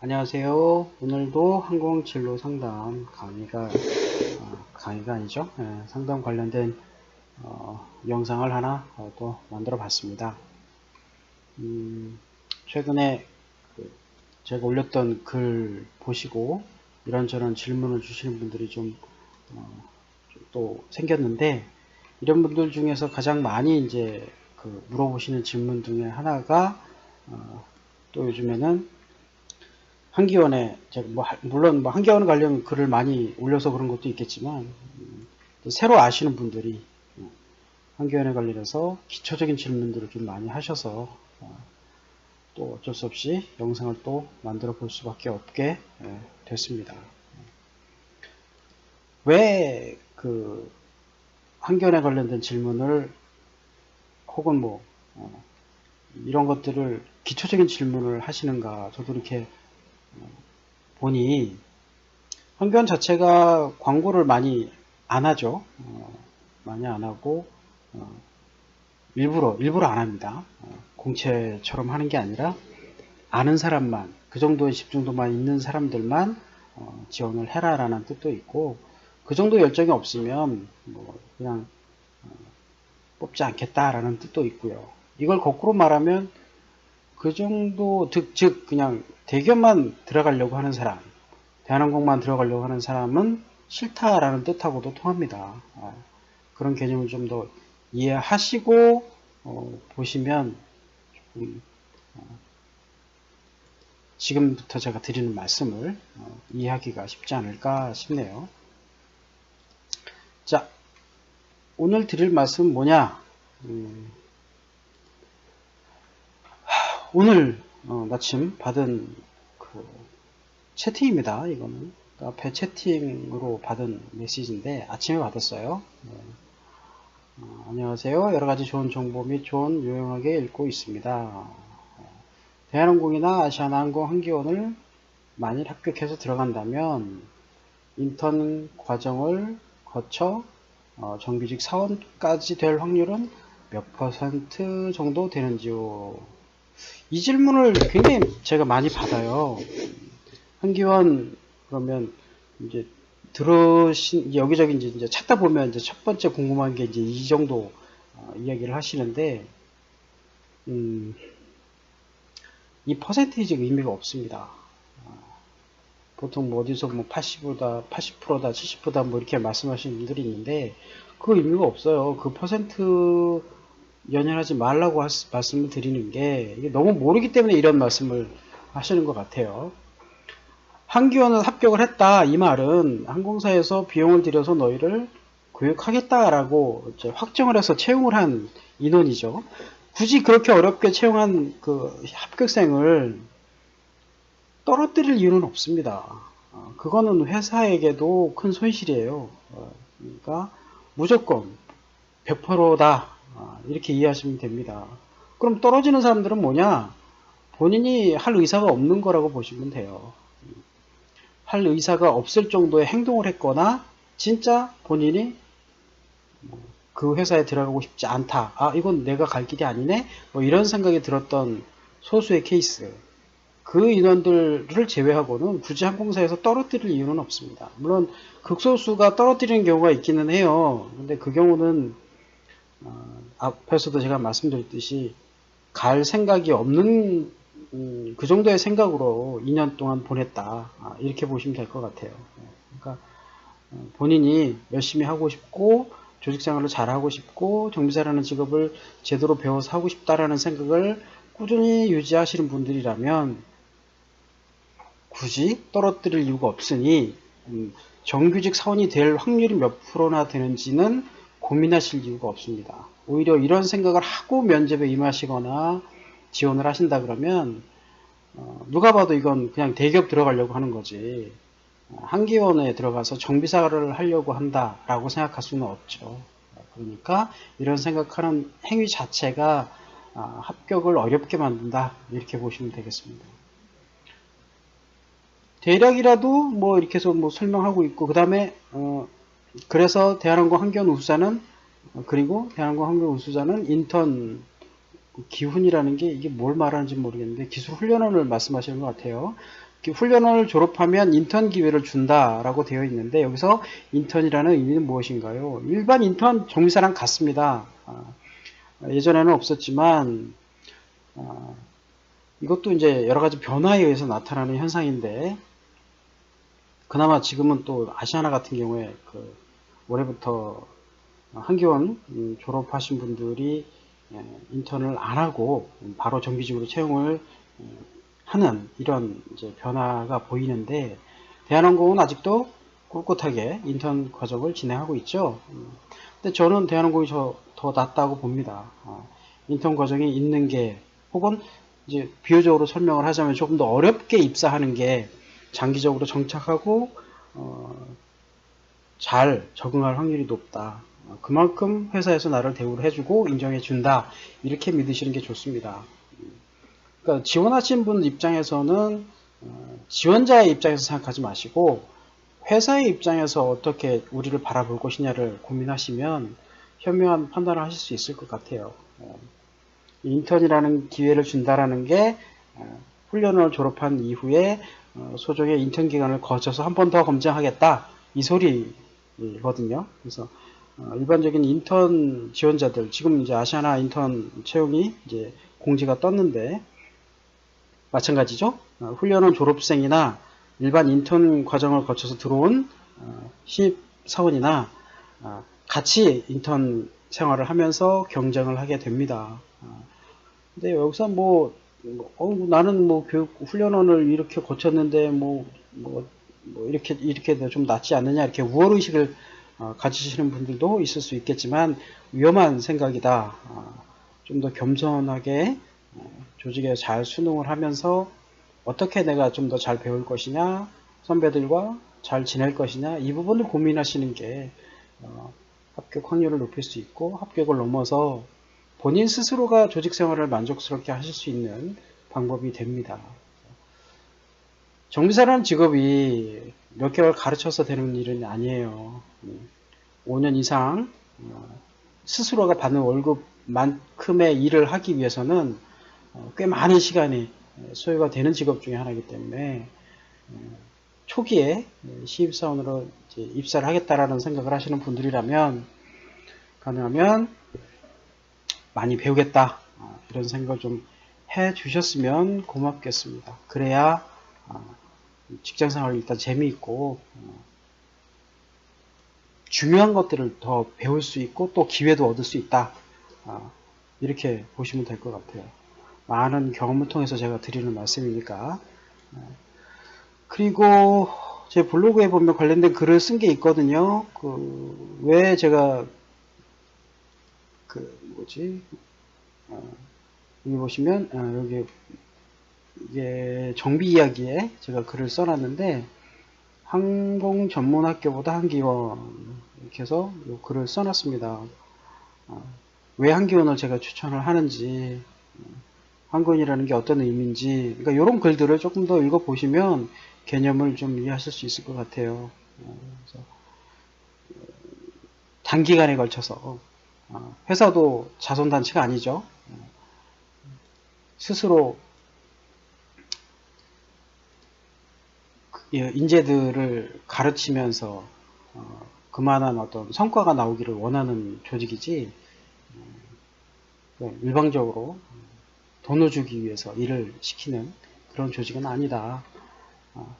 안녕하세요. 오늘도 항공진로 상담 강의가 어, 강의가 아니죠. 예, 상담 관련된 어, 영상을 하나 어, 또 만들어 봤습니다. 음, 최근에 그 제가 올렸던 글 보시고 이런저런 질문을 주시는 분들이 좀 또 생겼는데 이런 분들 중에서 가장 많이 이제 그 물어보시는 질문 중에 하나가 어, 또 요즘에는 한기원에 뭐 하- 물론 뭐 한기원 관련 글을 많이 올려서 그런 것도 있겠지만 음, 또 새로 아시는 분들이 음, 한기원에 관련해서 기초적인 질문들을 좀 많이 하셔서 어, 또 어쩔 수 없이 영상을 또 만들어 볼 수밖에 없게 예, 됐습니다. 왜 그 한기원에 관련된 질문을 혹은 뭐 어, 이런 것들을 기초적인 질문을 하시는가 저도 이렇게 어, 보니 한견 자체가 광고를 많이 안 하죠. 어, 많이 안 하고 어, 일부러 일부러 안 합니다. 어, 공채처럼 하는 게 아니라 아는 사람만 그 정도의 집중도만 있는 사람들만 어, 지원을 해라라는 뜻도 있고 그 정도 열정이 없으면 뭐 그냥 어, 뽑지 않겠다라는 뜻도 있고요. 이걸 거꾸로 말하면 그 정도 즉, 즉 그냥 대기업만 들어가려고 하는 사람, 대한항공만 들어가려고 하는 사람은 싫다라는 뜻하고도 통합니다. 아, 그런 개념을 좀 더 이해하시고 어, 보시면 조금 어, 지금부터 제가 드리는 말씀을 어, 이해하기가 쉽지 않을까 싶네요. 자, 오늘 드릴 말씀은 뭐냐? 음, 오늘 어, 마침 받은 그 채팅입니다. 이거는 앞에 채팅으로 받은 메시지인데 아침에 받았어요. 네. 어, 안녕하세요. 여러 가지 좋은 정보 및 좋은 요용하게 읽고 있습니다. 어, 대한항공이나 아시아나항공 한기원을 만일 합격해서 들어간다면 인턴 과정을 거쳐 어, 정규직 사원까지 될 확률은 몇 퍼센트 정도 되는지요? 이 질문을 굉장히 제가 많이 받아요. 한기원 그러면 이제 들으신 여기저기 이제 찾다 보면 이제 첫 번째 궁금한 게 이제 이 정도 어, 이야기를 하시는데 음, 이 퍼센테이지가 의미가 없습니다. 어, 보통 뭐 어디서 뭐 80보다 80%다 70%다 뭐 이렇게 말씀하시는 분들이 있는데 그 의미가 없어요. 그 퍼센트 연연하지 말라고 하- 말씀을 드리는 게 너무 모르기 때문에 이런 말씀을 하시는 것 같아요. 한기원은 합격을 했다. 이 말은 항공사에서 비용을 들여서 너희를 교육하겠다라고 확정을 해서 채용을 한 인원이죠. 굳이 그렇게 어렵게 채용한 그 합격생을 떨어뜨릴 이유는 없습니다. 어, 그거는 회사에게도 큰 손실이에요. 어, 그러니까 무조건 100%다. 아, 이렇게 이해하시면 됩니다. 그럼 떨어지는 사람들은 뭐냐? 본인이 할 의사가 없는 거라고 보시면 돼요. 할 의사가 없을 정도의 행동을 했거나 진짜 본인이 뭐그 회사에 들어가고 싶지 않다. 아, 이건 내가 갈 길이 아니네? 뭐 이런 생각이 들었던 소수의 케이스. 그 인원들을 제외하고는 굳이 항공사에서 떨어뜨릴 이유는 없습니다. 물론 극소수가 떨어뜨리는 경우가 있기는 해요. 근데 그 경우는 어, 앞에서도 제가 말씀드렸듯이 갈 생각이 없는 음, 그 정도의 생각으로 2년 동안 보냈다 아, 이렇게 보시면 될 것 같아요. 그러니까 어, 본인이 열심히 하고 싶고 조직생활을 잘하고 싶고 정비사라는 직업을 제대로 배워서 하고 싶다라는 생각을 꾸준히 유지하시는 분들이라면 굳이 떨어뜨릴 이유가 없으니 음, 정규직 사원이 될 확률이 몇 프로나 되는지는 고민하실 이유가 없습니다. 오히려 이런 생각을 하고 면접에 임하시거나 지원을 하신다 그러면 어, 누가 봐도 이건 그냥 대기업 들어가려고 하는 거지 어, 한기원에 들어가서 정비사를 하려고 한다라고 생각할 수는 없죠. 그러니까 이런 생각하는 행위 자체가 아, 합격을 어렵게 만든다 이렇게 보시면 되겠습니다. 대략이라도 뭐 이렇게 해서 뭐 설명하고 있고 그 다음에 어, 그래서 대한항공 한기원 우수자는 어, 그리고 대한항공 한기원 우수자는 인턴 기훈이라는 게 이게 뭘 말하는지 모르겠는데 기술 훈련원을 말씀하시는 것 같아요. 그 훈련을 졸업하면 인턴 기회를 준다라고 되어 있는데 여기서 인턴이라는 의미는 무엇인가요? 일반 인턴 정비사랑 같습니다. 아, 예전에는 없었지만 아, 이것도 이제 여러 가지 변화에 의해서 나타나는 현상인데 그나마 지금은 또 아시아나 같은 경우에 그 올해부터 한기원 음, 졸업하신 분들이 예, 인턴을 안 하고 바로 정규직으로 채용을 음, 하는 이런 변화가 보이는데 대한항공은 아직도 꿋꿋하게 인턴 과정을 진행하고 있죠. 음, 근데 저는 대한항공이 더 낫다고 봅니다. 어, 인턴 과정이 있는 게 혹은 이제 비유적으로 설명을 하자면 조금 더 어렵게 입사하는 게 장기적으로 정착하고 어, 잘 적응할 확률이 높다. 어, 그만큼 회사에서 나를 대우를 해주고 인정해 준다. 이렇게 믿으시는 게 좋습니다. 그러니까 지원하신 분 입장에서는 어, 지원자의 입장에서 생각하지 마시고 회사의 입장에서 어떻게 우리를 바라볼 것이냐를 고민하시면 현명한 판단을 하실 수 있을 것 같아요. 어, 인턴이라는 기회를 준다라는 게 훈련을 졸업한 이후에 소정의 인턴 기간을 거쳐서 한 번 더 검증하겠다 이 소리 거든요. 그래서 어, 일반적인 인턴 지원자들 지금 이제 아시아나 인턴 채용이 이제 공지가 떴는데 마찬가지죠. 어, 훈련원 졸업생이나 일반 인턴 과정을 거쳐서 들어온 어, 신입 사원이나 같이 인턴 생활을 하면서 경쟁을 하게 됩니다. 근데 여기서 뭐, 뭐 어, 나는 뭐 교육 훈련원을 이렇게 거쳤는데 뭐, 뭐, 뭐 이렇게 이렇게 좀 낫지 않느냐 이렇게 우월 의식을 어, 가지시는 분들도 있을 수 있겠지만 위험한 생각이다. 어, 좀더 겸손하게 어, 조직에 잘 수능을 하면서 어떻게 내가 좀 더 잘 배울 것이냐, 선배들과 잘 지낼 것이냐 이 부분을 고민하시는 게 합격 확률을 높일 수 있고 합격을 넘어서 본인 스스로가 조직 생활을 만족스럽게 하실 수 있는 방법이 됩니다. 정비사라는 직업이 몇 개월 가르쳐서 되는 일은 아니에요. 5년 이상 어, 스스로가 받는 월급만큼의 일을 하기 위해서는 어, 꽤 많은 시간이 소요가 되는 직업 중에 하나이기 때문에 어, 초기에 시입사원으로 입사를 하겠다라는 생각을 하시는 분들이라면 가능하면 많이 배우겠다 이런 생각을 좀 해 주셨으면 고맙겠습니다. 그래야 직장 생활 일단 재미있고 어, 중요한 것들을 더 배울 수 있고 또 기회도 얻을 수 있다. 어, 이렇게 보시면 될 것 같아요. 많은 경험을 통해서 제가 드리는 말씀이니까. 어, 그리고 제 블로그에 보면 관련된 글을 쓴 게 있거든요. 그 왜 제가 그 뭐지 여기 보시면 여기 이게 정비 이야기에 제가 글을 써놨는데 항공 전문 학교보다 한기원 이렇게 해서 글을 써놨습니다. 어, 왜 한기원을 제가 추천을 하는지 한기원이라는 게 어떤 의미인지 그러니까 이런 글들을 조금 더 읽어보시면 개념을 좀 이해하실 수 있을 것 같아요. 어, 단기간에 걸쳐서 어, 회사도 자선단체가 아니죠. 스스로 인재들을 가르치면서 어, 그만한 어떤 성과가 나오기를 원하는 조직이지 어, 일방적으로 돈을 주기 위해서 일을 시키는 그런 조직은 아니다. 어,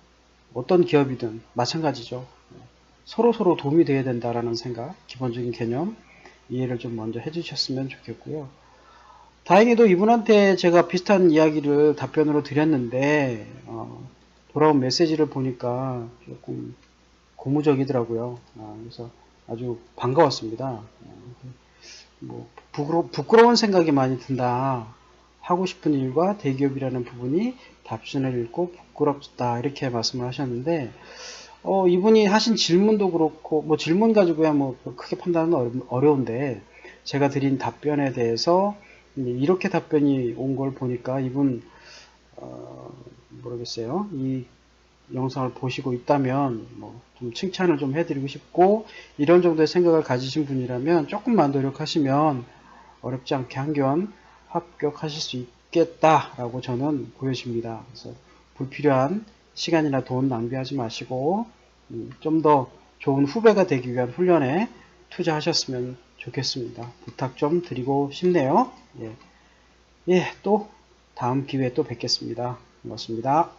어떤 기업이든 마찬가지죠. 서로 서로 도움이 되어야 된다라는 생각, 기본적인 개념 이해를 좀 먼저 해주셨으면 좋겠고요. 다행히도 이분한테 제가 비슷한 이야기를 답변으로 드렸는데 어, 돌아온 메시지를 보니까 조금 고무적이더라고요. 아, 그래서 아주 반가웠습니다. 아, 뭐 부끄러, 부끄러운 생각이 많이 든다. 하고 싶은 일과 대기업이라는 부분이 답변을 읽고 부끄럽다 이렇게 말씀을 하셨는데 어, 이분이 하신 질문도 그렇고 뭐 질문 가지고야 뭐 크게 판단은 어려운데 제가 드린 답변에 대해서 이렇게 답변이 온 걸 보니까 이분 어, 모르겠어요. 이 영상을 보시고 있다면 뭐 좀 칭찬을 좀 해드리고 싶고 이런 정도의 생각을 가지신 분이라면 조금만 노력하시면 어렵지 않게 한견 합격하실 수 있겠다라고 저는 보여집니다. 그래서 불필요한 시간이나 돈 낭비하지 마시고 음, 좀더 좋은 후배가 되기 위한 훈련에 투자하셨으면 좋겠습니다. 부탁 좀 드리고 싶네요. 예, 예 또. 다음 기회에 또 뵙겠습니다. 고맙습니다.